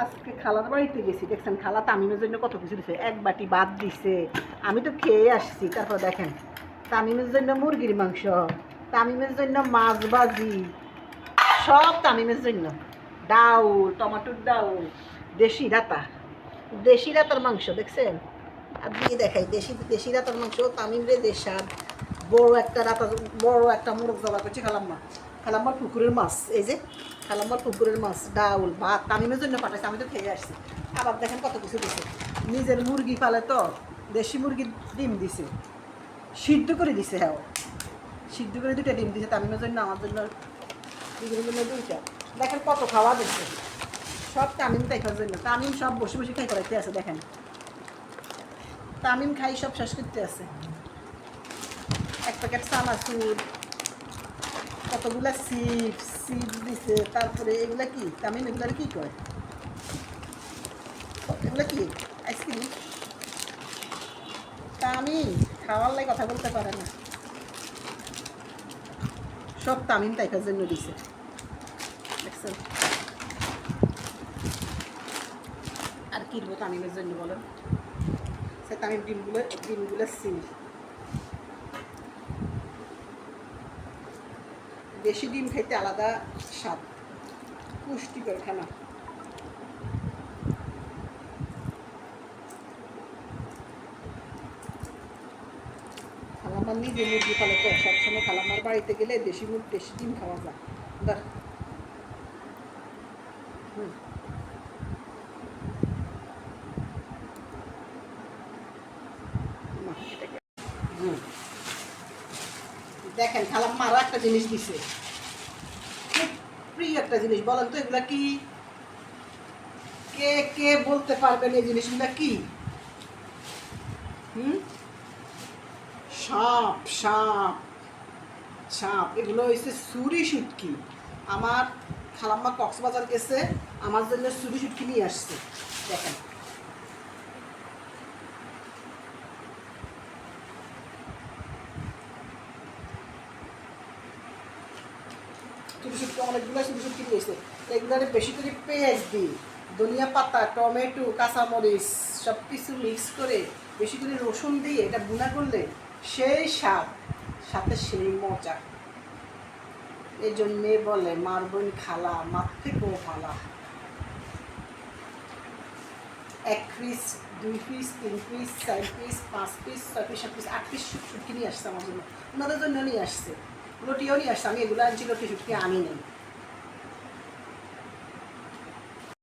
আজকে খালার বাড়িতে গেছি, দেখছেন খালা তামিমের জন্য কত কিছু দিছে। এক বাটি ভাত দিছে। আমি তো খেয়ে আসছি, তারপর দেখেন, তামিমের জন্য মুরগির মাংস, তামিমের জন্য মাছ ভাজি, সব তামিমের জন্য। ডাউল, টমাটোর ডাউল, দেশি রাতা দেশি রাতার মাংস, দেখছেন? আর দিয়ে দেখাই, দেশি দেশি রাতার মাংস তামিম রে বড় একটা রাতা বড় একটা মোরগ জবা করছি খালাম্মা। খালাম্মার পুকুরের মাছ, এই যে খালাম্মার পুকুরের মাছ, ডাউল, ভাত তামিমের জন্য পাঠাইছে, আমি তো খেয়ে আসছি। আবার দেখেন কত কিছু দিছে। নিজের মুরগি পালে তো দেশি মুরগির ডিম দিছে। সিদ্ধ করে দিছে হ্যাঁ। সিদ্ধ করে দুটো ডিম দিছে, তামিমের জন্য, আমার জন্য জন্য দুইটা। দেখেন কত খাওয়া দিচ্ছে সব তামিম দেখার জন্য। তামিম সব বসে বসে খাই করাইতে আছে, দেখেন। তামিম খাই সব শেষ করতে আছে। এক প্যাকেট চানাচুর কতগুলা চিপস চিপস দিছে, তারপরে এগুলা কি? তামিম, এগুলার কি কয়? এগুলা কি? আইসক্রিম তামিম, খাওয়ার লাগে কথা বলতে পারে না। সব তামিম তাইকার জন্য দিছে। দেখছেন? আর কি দেবো তামিমের জন্য বলেন? সে তামিম ডিমগুলো ডিমগুলো সিল দেশি ডিম খেতে আলাদা স্বাদ। পুষ্টিকর খানা। খালামার নিজে মুরগি ফলে তো সবসময় খালামার বাড়িতে গেলে দেশি মুরগি বেশি ডিম খাওয়া যায় দেখ হুম না, এটাকে হুম দেখেন খালাম্মা আরও একটা জিনিস দিছে। খুব প্রিয় একটা জিনিস, বলেন তো এগুলা কি? কে কে বলতে পারবেন এই জিনিসগুলা কি? হুম? সাপ সাপ সাপ, এগুলো হচ্ছে সুরি শুটকি আমার খালাম্মা কক্সবাজার গেছে, আমার জন্য সুরি সুটকি নিয়ে আসছে। দেখেন ছোটো অনেকগুলো ছোটো ছোটো নিয়েছে এগুলোর বেশি করে পেঁয়াজ দিই, ধনিয়া পাতা, টমেটো, কাঁচামরিচ সব কিছু মিক্স করে বেশি করে রসুন দিয়ে এটা গুঁড়া করলে সেই স্বাদ, সাথে সেই মজা। এই জন্যে বলে, মার বোন খালা, মার থেকেও ভালা। এক পিস দুই পিস তিন পিস চার পিস পাঁচ পিস ছয় পিস সাত পিস আট পিস শুটকি নিয়ে আসছে আমার জন্য। ওনাদের জন্য নিয়ে আসছে। রুটিও নিয়ে আসছে আমি এগুলো আনছি রুটি আমি আনি নেই।